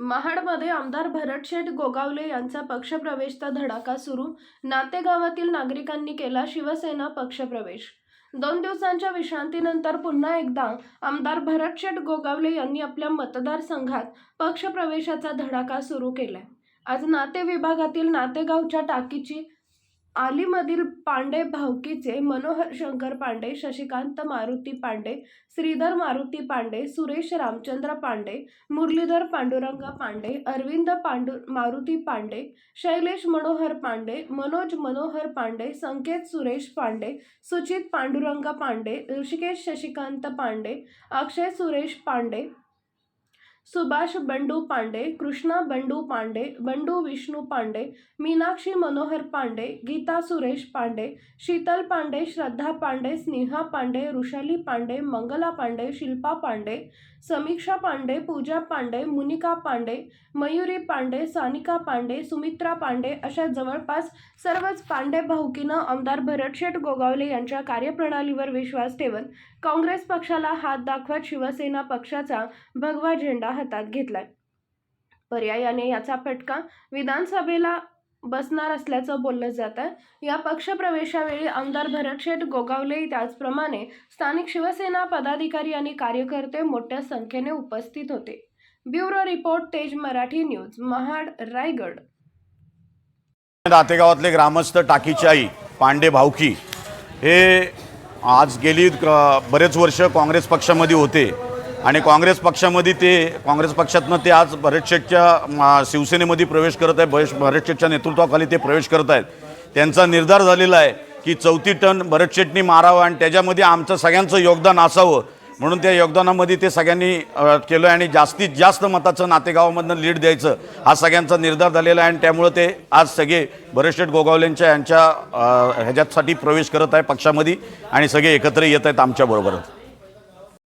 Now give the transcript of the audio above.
महाडमध्ये आमदार भरतशेठ गोगावले यांचा पक्षप्रवेशचा धडाका सुरू. नातेगावातील नागरिकांनी केला शिवसेना पक्षप्रवेश. दोन दिवसांच्या विश्रांतीनंतर पुन्हा एकदा आमदार भरतशेठ गोगावले यांनी आपल्या मतदारसंघात पक्षप्रवेशाचा धडाका सुरू केला आज नाते विभागातील नातेगावच्या टाकीची आलीमधील पांडे भावकीचे मनोहर शंकर पांडे शशिकांत मारुती पांडे श्रीधर मारुती पांडे सुरेश रामचंद्र पांडे मुरलीधर पांडुरंग पांडे अरविंद पांडु मारुती पांडे शैलेश मनोहर पांडे मनोज मनोहर पांडे संकेत सुरेश पांडे सुचित पांडुरंग पांडे ऋषिकेश शशिकांत पांडे अक्षय सुरेश पांडे सुभाष बंडू पांडे कृष्णा बंडू पांडे बंडू विष्णू पांडे मीनाक्षी मनोहर पांडे गीता सुरेश पांडे शीतल पांडे श्रद्धा पांडे स्नेहा पांडे ऋषाली पांडे मंगला पांडे शिल्पा पांडे समीक्षा पांडे पूजा पांडे मुनिका पांडे मयुरी पांडे सानिका पांडे सुमित्रा पांडे अशा जवळपास सर्वच पांडे भाऊकीनं आमदार भरतशेठ गोगावले यांच्या कार्यप्रणालीवर विश्वास ठेवत काँग्रेस पक्षाला हात दाखवत शिवसेना पक्षाचा भगवा झेंडा हातात घेतलाय. पर्यायाने याचा फटका विधानसभेला बसणार असल्याचं बोललं जात आहे या पक्षप्रवेशावेळी आमदार भरतशेठ गोगावले त्याचप्रमाणे स्थानिक शिवसेना पदाधिकारी आणि कार्यकर्ते मोठ्या संख्येने उपस्थित होते. Bureau report Tez Marathi news Mahad Raigad. नातेगावातले ग्रामस्थ टाकीची आई पांडे भावकी हे आज गेली बरेच वर्ष काँग्रेस पक्षामध्ये होते. आणि काँग्रेस पक्षामध्ये ते काँग्रेस पक्षातनं ते आज भरतशेठच्या शिवसेनेमध्ये प्रवेश करत आहे भरत भरतशेठच्या नेतृत्वाखाली ते प्रवेश करत आहेत. त्यांचा निर्धार झालेला आहे की चौथी टन भरतशेठनी मारावं आणि त्याच्यामध्ये आमचं सगळ्यांचं योगदान असावं. म्हणून त्या योगदानामध्ये ते सगळ्यांनी केलं केलं आणि जास्तीत जास्त मताचं नातेगावामधनं लीड द्यायचं हा सगळ्यांचा निर्धार झालेला आहे आणि त्यामुळं ते आज सगळे भरतशेठ गोगावलेंच्या यांच्या ह्याच्यासाठी प्रवेश करत आहे पक्षामध्ये आणि सगळे एकत्र येत आहेत आमच्याबरोबरच